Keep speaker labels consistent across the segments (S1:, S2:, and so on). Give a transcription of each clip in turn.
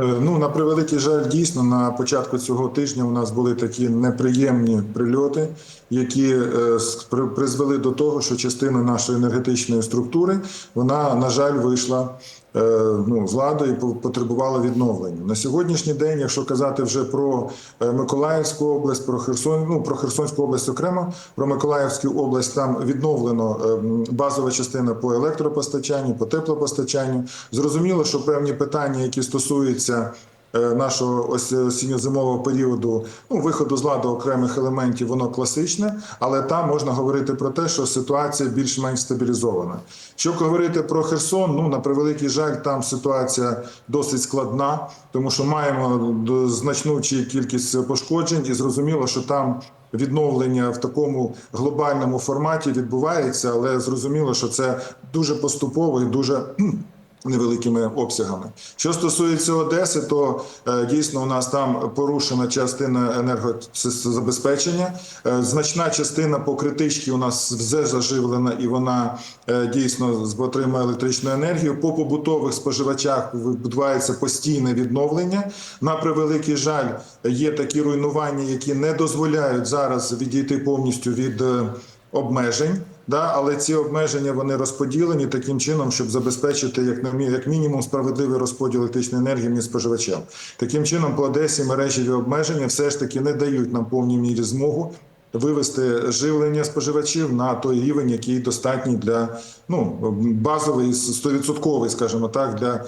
S1: Е, Ну, на превеликий жаль, дійсно, на початку цього тижня у нас були такі неприємні прильоти, які е, призвели до того, що частина нашої енергетичної структури вона, на жаль, вийшла ну, з ладу і по- потребувала відновлення. На сьогоднішній день, якщо казати вже про е, Миколаївську область, про Херсон, ну про Херсонську область окремо, про Миколаївську область там відновлено е, базова частина по електропостачанню, по теплопостачанню. Зрозуміло, що певні питання, які стосуються е, нашого ось осінньо-зимового періоду, ну виходу з ладу окремих елементів, воно класичне, але там можна говорити про те, що ситуація більш-менш стабілізована. Щоб говорити про Херсон, ну на превеликий жаль, там ситуація досить складна, тому що маємо д- значну кількість пошкоджень, і зрозуміло, що там. Відновлення в такому глобальному форматі відбувається, але зрозуміло, що це дуже поступово і дуже невеликими обсягами. Що стосується Одеси, то е, дійсно у нас там порушена частина енергозабезпечення. Е, значна частина по критичці у нас вже заживлена і вона е, дійсно отримує електричну енергію. По побутових споживачах відбувається постійне відновлення. На превеликий жаль, є такі руйнування, які не дозволяють зараз відійти повністю від. Обмежень, да, але ці обмеження вони розподілені таким чином, щоб забезпечити як як мінімум справедливий розподіл електричної енергії між споживачем. Таким чином, по Одесі мережеві обмеження все ж таки не дають нам повній мірі змогу вивести живлення споживачів на той рівень, який достатній для ну базовий 100%, скажімо так, для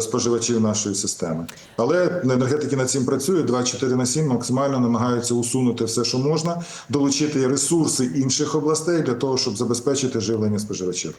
S1: споживачів нашої системи. Але енергетики над цим працюють 24 на 7 максимально намагаються усунути все, що можна, долучити ресурси інших областей для того, щоб забезпечити живлення споживачів.